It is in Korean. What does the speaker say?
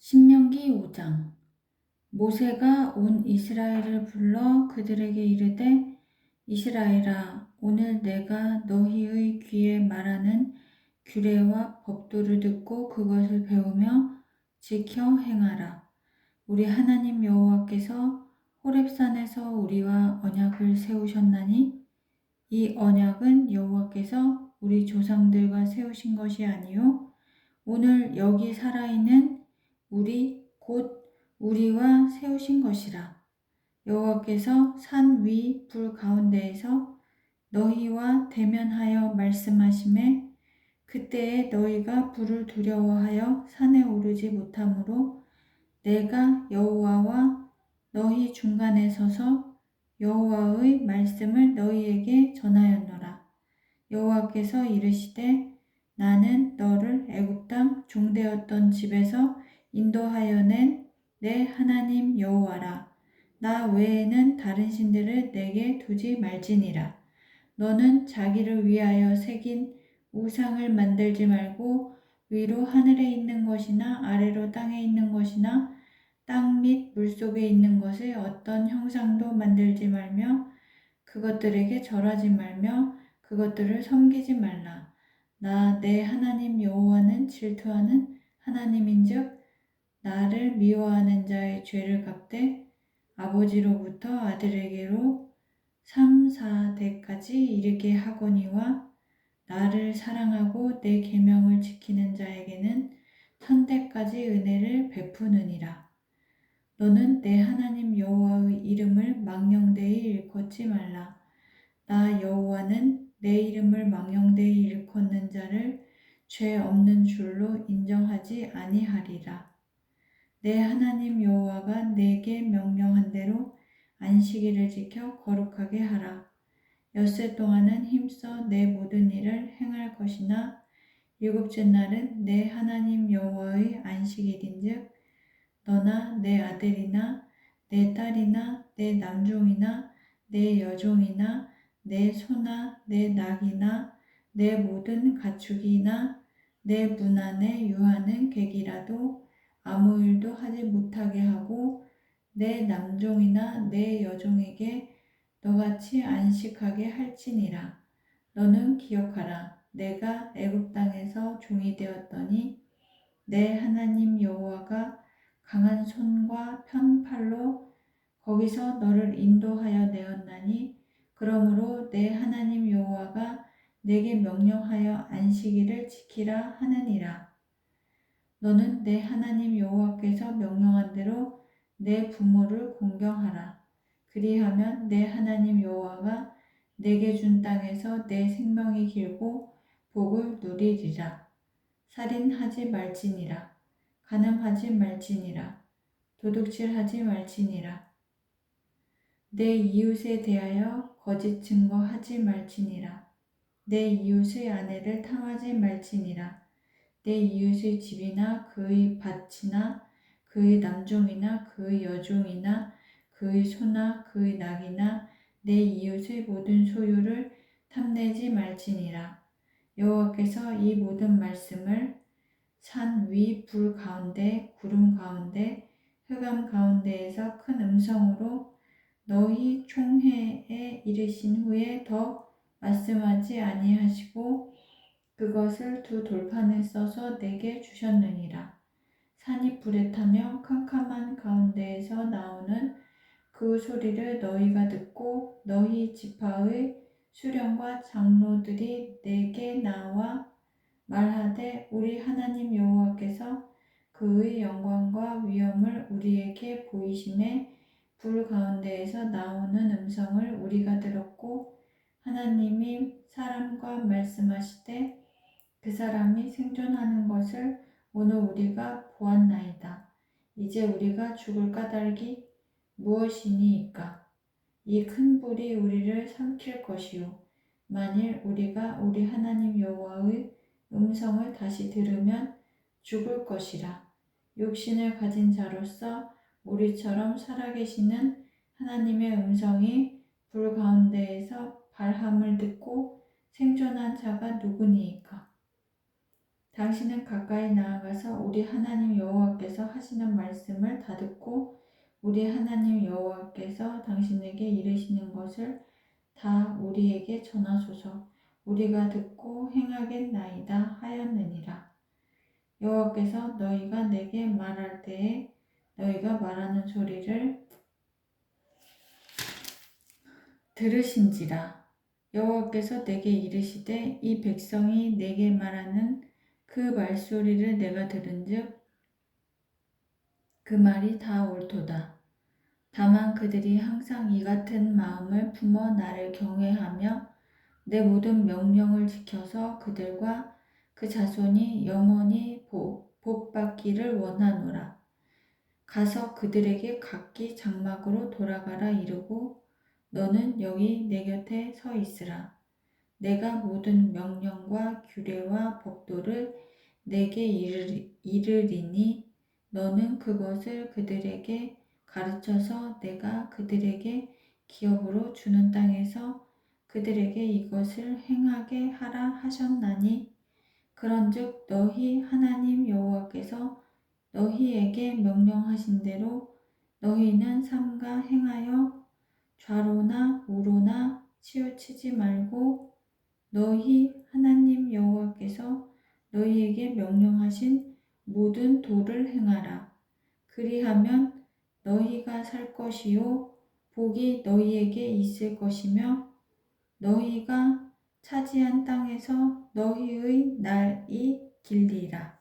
신명기 5장 모세가 온 이스라엘을 불러 그들에게 이르되 이스라엘아 오늘 내가 너희의 귀에 말하는 규례와 법도를 듣고 그것을 배우며 지켜 행하라. 우리 하나님 여호와께서 호렙산에서 우리와 언약을 세우셨나니 이 언약은 여호와께서 우리 조상들과 세우신 것이 아니요 오늘 여기 살아있는 우리 곧 우리와 세우신 것이라. 여호와께서 산 위 불 가운데에서 너희와 대면하여 말씀하심에 그때에 너희가 불을 두려워하여 산에 오르지 못하므로 내가 여호와와 너희 중간에 서서 여호와의 말씀을 너희에게 전하였노라. 여호와께서 이르시되 나는 너를 애굽 땅 종되었던 집에서 인도하여 낸 내 하나님 여호와라. 나 외에는 다른 신들을 내게 두지 말지니라. 너는 자기를 위하여 새긴 우상을 만들지 말고 위로 하늘에 있는 것이나 아래로 땅에 있는 것이나 땅 및 물속에 있는 것의 어떤 형상도 만들지 말며 그것들에게 절하지 말며 그것들을 섬기지 말라. 나 내 하나님 여호와는 질투하는 하나님인즉 나를 미워하는 자의 죄를 갚되 아버지로부터 아들에게로 3, 4대까지 이르게 하거니와 나를 사랑하고 내 계명을 지키는 자에게는 천대까지 은혜를 베푸느니라. 너는 내 하나님 여호와의 이름을 망령되이 일컫지 말라. 나 여호와는 내 이름을 망령되이 일컫는 자를 죄 없는 줄로 인정하지 아니하리라. 내 하나님 여호와가 내게 명령한 대로 안식일을 지켜 거룩하게 하라. 엿새 동안은 힘써 내 모든 일을 행할 것이나 일곱째 날은 내 하나님 여호와의 안식일인즉 너나 내 아들이나 내 딸이나 내 남종이나 내 여종이나 내 소나 내 낙이나 내 모든 가축이나 내 문 안에 유하는 객이라도 아무 일도 하지 못하게 하고 내 남종이나 내 여종에게 너같이 안식하게 할지니라. 너는 기억하라. 내가 애굽 땅에서 종이 되었더니 내 하나님 여호와가 강한 손과 편팔로 거기서 너를 인도하여 내었나니 그러므로 내 하나님 여호와가 내게 명령하여 안식일을 지키라 하느니라. 너는 내 하나님 여호와께서 명령한 대로 내 부모를 공경하라. 그리하면 내 하나님 여호와가 내게 준 땅에서 내 생명이 길고 복을 누리리라. 살인하지 말지니라. 가늠하지 말지니라. 도둑질하지 말지니라. 내 이웃에 대하여 거짓 증거하지 말지니라. 내 이웃의 아내를 탐하지 말지니라. 내 이웃의 집이나 그의 밭이나 그의 남종이나 그의 여종이나 그의 소나 그의 낙이나 내 이웃의 모든 소유를 탐내지 말지니라. 여호와께서 이 모든 말씀을 산 위 불 가운데 구름 가운데 흑암 가운데에서 큰 음성으로 너희 총회에 이르신 후에 더 말씀하지 아니하시고 그것을 두 돌판에 써서 내게 주셨느니라. 산이 불에 타며 캄캄한 가운데에서 나오는 그 소리를 너희가 듣고 너희 지파의 수령과 장로들이 내게 나와 말하되 우리 하나님 여호와께서 그의 영광과 위엄을 우리에게 보이심에 불 가운데에서 나오는 음성을 우리가 들었고 하나님이 사람과 말씀하시되 그 사람이 생존하는 것을 오늘 우리가 보았나이다. 이제 우리가 죽을 까닭이 무엇이니이까? 이 큰 불이 우리를 삼킬 것이요. 만일 우리가 우리 하나님 여호와의 음성을 다시 들으면 죽을 것이라. 육신을 가진 자로서 우리처럼 살아계시는 하나님의 음성이 불 가운데에서 발함을 듣고 생존한 자가 누구니이까? 당신은 가까이 나아가서 우리 하나님 여호와께서 하시는 말씀을 다 듣고 우리 하나님 여호와께서 당신에게 이르시는 것을 다 우리에게 전하소서. 우리가 듣고 행하겠나이다 하였느니라. 여호와께서 너희가 내게 말할 때에 너희가 말하는 소리를 들으신지라. 여호와께서 내게 이르시되 이 백성이 내게 말하는 그 말소리를 내가 들은즉 그 말이 다 옳도다. 다만 그들이 항상 이 같은 마음을 품어 나를 경외하며 내 모든 명령을 지켜서 그들과 그 자손이 영원히 복, 복받기를 원하노라. 가서 그들에게 각기 장막으로 돌아가라 이르고 너는 여기 내 곁에 서 있으라. 내가 모든 명령과 규례와 법도를 내게 이르, 이르리니 너는 그것을 그들에게 가르쳐서 내가 그들에게 기업으로 주는 땅에서 그들에게 이것을 행하게 하라 하셨나니 그런즉 너희 하나님 여호와께서 너희에게 명령하신 대로 너희는 삼가 행하여 좌로나 우로나 치우치지 말고 너희 하나님 여호와께서 너희에게 명령하신 모든 도를 행하라. 그리하면 너희가 살 것이요 복이 너희에게 있을 것이며 너희가 차지한 땅에서 너희의 날이 길리라.